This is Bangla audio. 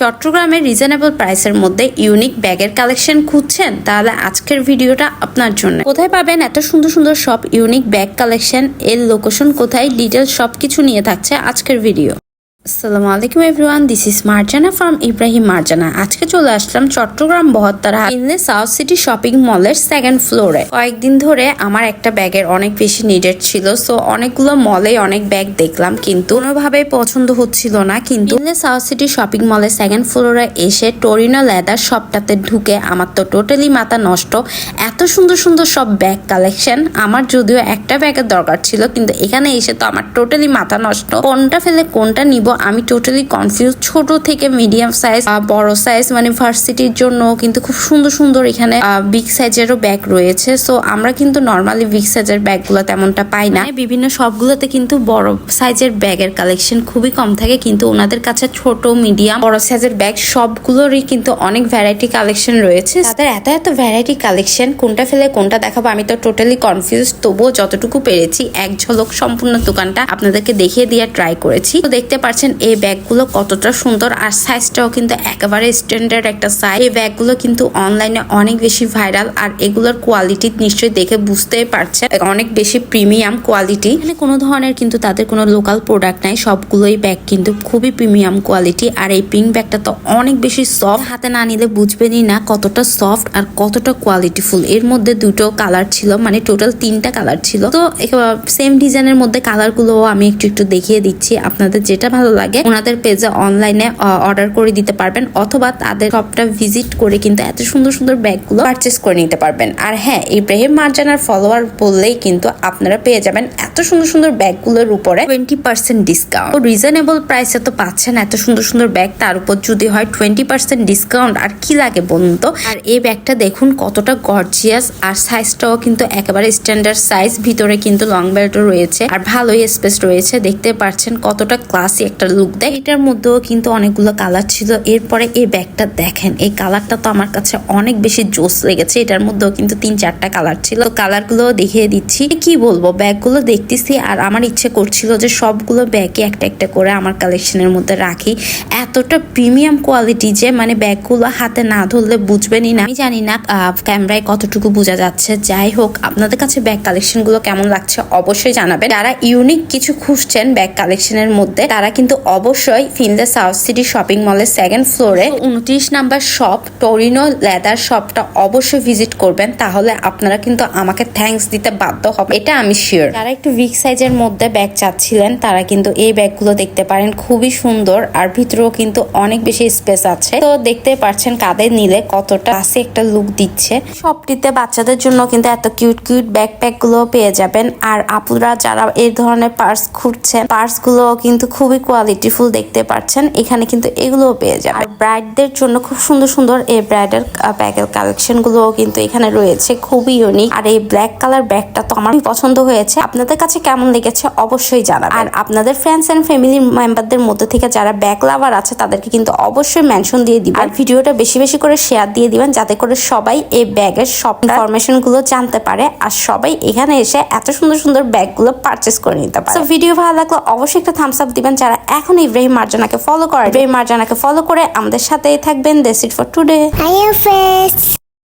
চট্টগ্রামের রিজনেবল প্রাইসের মধ্যে ইউনিক ব্যাগের কালেকশন খুঁজছেন? তাহলে আজকের ভিডিওটা আপনার জন্য। কোথায় পাবেন এত সুন্দর সুন্দর সব ইউনিক ব্যাগ কালেকশন এর লোকেশন কোথায়? ডিটেল সব কিছু নিয়ে থাকছে আজকের ভিডিও আসসালামু আলাইকুম everyone this is Marjana from Ibrahim Marjana. আজকে চলে আসলাম চট্টগ্রাম বহত্তরা ইনলে সাউথ সিটি শপিং মলের সেকেন্ড ফ্লোরে কয়েকদিন ধরে আমার একটা ব্যাগের অনেক বেশি নিডেড ছিল সো অনেকগুলো মলে অনেক ব্যাগ দেখলাম, কিন্তু কোনোভাবেই পছন্দ হচ্ছিল না। কিন্তু ইনলে সাউথ সিটি শপিং মলের সেকেন্ড ফ্লোরে এসে টোরিনো লেদার শপটাতে ঢুকে আমার তো টোটালি মাথা নষ্ট। এত সুন্দর সুন্দর সব ব্যাগ কালেকশন আমার যদিও একটা ব্যাগের দরকার ছিল, কিন্তু এখানে এসে তো আমার টোটালি মাথা নষ্ট। কোনটা ফেলে কোনটা নিব আমি টোটালি কনফিউজ ছোট থেকে মিডিয়াম সাইজ বড় সাইজ মানে ভার্সিটির জন্য কিন্তু খুব সুন্দর সুন্দর এখানে বিগ সাইজেরও ব্যাগ রয়েছে। সো আমরা কিন্তু নর্মালি বিগ সাইজের ব্যাগগুলো তেমনটা পাই না। বিভিন্ন সবগুলোতে কিন্তু বড় সাইজের ব্যাগের কালেকশন খুবই কম থাকে, কিন্তু ওনাদের কাছে ছোট মিডিয়াম বড় সাইজের ব্যাগ সবগুলোরই কিন্তু অনেক ভ্যারাইটি কালেকশন রয়েছে। তাদের এত এত ভ্যারাইটি কালেকশন কোনটা ফেলে কোনটা দেখাবো আমি তো টোটালি কনফিউজ তবুও যতটুকু পেরেছি, এক ঝলক সম্পূর্ণ দোকানটা আপনাদেরকে দেখিয়ে দিয়ে ট্রাই করেছি। তো দেখতে পাচ্ছেন এই ব্যাগগুলো কতটা সুন্দর আর সাইজটাও কিন্তু একেবারে স্ট্যান্ডার্ড একটা সাইজ এই ব্যাগগুলো কিন্তু অনলাইনে অনেক বেশি ভাইরাল আর এগুলোর কোয়ালিটি নিশ্চয়ই দেখে বুঝতেই পারছেন। অনেক বেশি প্রিমিয়াম কোয়ালিটি এখানে কোনো ধরনের কিন্তু তাদের কোনো লোকাল প্রোডাক্ট নাই, সবগুলোই ব্যাগ কিন্তু খুবই প্রিমিয়াম কোয়ালিটি আর এই পিঙ্ক ব্যাগটা তো অনেক বেশি সফট হাতে না নিলে বুঝবেনই না কতটা সফট আর কতটা কোয়ালিটিফুল এর মধ্যে দুটো কালার ছিল মানে টোটাল তিনটা কালার ছিল। তো সেম ডিজাইনের মধ্যে কালারগুলো আমি একটু একটু দেখিয়ে দিচ্ছি। আপনাদের যেটা ভালো লাগে, ওনাদের পেজে অনলাইনে অর্ডার করে দিতে পারবেন অথবা তাদের শপটা ভিজিট করে কিন্তু এত সুন্দর সুন্দর ব্যাগগুলো পারচেস করে নিতে পারবেন। আর হ্যাঁ ইব্রাহিম মার্জানার ফলোয়ার বললেই কিন্তু আপনারা পেয়ে যাবেন এত সুন্দর সুন্দর ব্যাগগুলোর উপরে টোয়েন্টি পার্সেন্ট ডিসকাউন্ট রিজনেবল প্রাইসে তো পাচ্ছেন এত সুন্দর সুন্দর ব্যাগ, তার উপর যদি হয় টোয়েন্টি পার্সেন্ট ডিসকাউন্ট আর কি লাগে বলুন তো? আর এই ব্যাগটা দেখুন কতটা গর্জিয়াস আর সাইজটাও কিন্তু একেবারে স্ট্যান্ডার্ড সাইজ ভিতরে কিন্তু লং বেল্টও রয়েছে, আর ভালোই স্পেস রয়েছে, দেখতে পাচ্ছেন কতটা ক্লাসি একটা লুক দেয় এটার মধ্যেও কিন্তু অনেকগুলো কালার ছিল। এরপরে এই ব্যাগটা দেখেন, এই কালারটা তো আমার কাছে অনেক বেশি জোস লেগেছে। এটার মধ্যেও কিন্তু তিন চারটা কালার ছিল। কালারগুলো দেখিয়ে দিচ্ছি। কি বলব, ব্যাগগুলো দেখতেছি আর আমার ইচ্ছে করছিল যে সবগুলো ব্যাগে একটা একটা করে আমার কালেকশনের মধ্যে রাখি। এতটা প্রিমিয়াম কোয়ালিটি যে মানে ব্যাগগুলো হাতে না ধরলে বুঝবেনই না। আমি জানি না ক্যামেরায় কতটুকু বোঝা যাচ্ছে। যাই হোক, আপনাদের কাছে ব্যাগ কালেকশনগুলো কেমন লাগছে অবশ্যই জানাবেন। যারা ইউনিক কিছু খুঁজছেন ব্যাগ কালেকশনের মধ্যে, তারা কিন্তু অবশ্যই ফিনলে সাউথ সিটি শপিং মলের সেকেন্ড ফ্লোরে উনত্রিশ নাম্বার শপ টোরিনো লেদার শপটা অবশ্যই ভিজিট করবেন। তাহলে আপনারা কিন্তু আমাকে থ্যাঙ্কস দিতে বাধ্য হবে এটা আমি শিওর যারা একটু বিগ সাইজের মধ্যে ব্যাগ চাচ্ছিলেন, তারা কিন্তু এই ব্যাগগুলো দেখতে পারেন। খুবই সুন্দর, আর ভিতরেও কিন্তু অনেক বেশি স্পেস আছে। তো দেখতে পাচ্ছেন কাঁধে নিলে কতটা আছে একটা লুক দিচ্ছে। সবটিতে বাচ্চাদের জন্য কিন্তু এত কিউট কিউট ব্যাকপ্যাকগুলো পেয়ে যাবেন। আর আপুরা যারা এই ধরনের পার্স খুঁজছেন পার্সগুলো কিন্তু খুবই কোয়ালিটিফুল দেখতে পাচ্ছেন, এখানে কিন্তু এগুলোও পেয়ে যাবেন। আর ব্রাইডদের জন্য খুব সুন্দর সুন্দর এই ব্রাইডাল ব্যাগের কালেকশনগুলো কিন্তু এখানে রয়েছে, খুবই ইউনিক আর এই ব্ল্যাক কালার ব্যাগটা তো আমার পছন্দ হয়েছে। আপনাদের কাছে কেমন লেগেছে অবশ্যই জানাবেন। আর আপনাদের ফ্রেন্ডস এন্ড ফ্যামিলি মেম্বারদের মধ্যে থেকে যারা ব্যাগ লাভার আছে, তাদেরকে কিন্তু অবশ্যই মেনশন দিয়ে দিবেন। আর ভিডিওটা বেশি বেশি করে শেয়ার দিয়ে দিবেন, যাতে করে সবাই এই ব্যাগের সব ইনফরমেশনগুলো জানতে পারে আর সবাই এখানে এসে এত সুন্দর সুন্দর ব্যাগগুলো পারচেস করে নিতে পারে। ভিডিও ভালো লাগলে অবশ্যই একটা থামস আপ দিবেন, যারা এখন ইব্রাহিম মার্জানাকে ফলো করে। ইব্রাহিম মার্জানাকে ফলো করে আমাদের সাথেই থাকবেন। দেশ ইট ফর টুডে.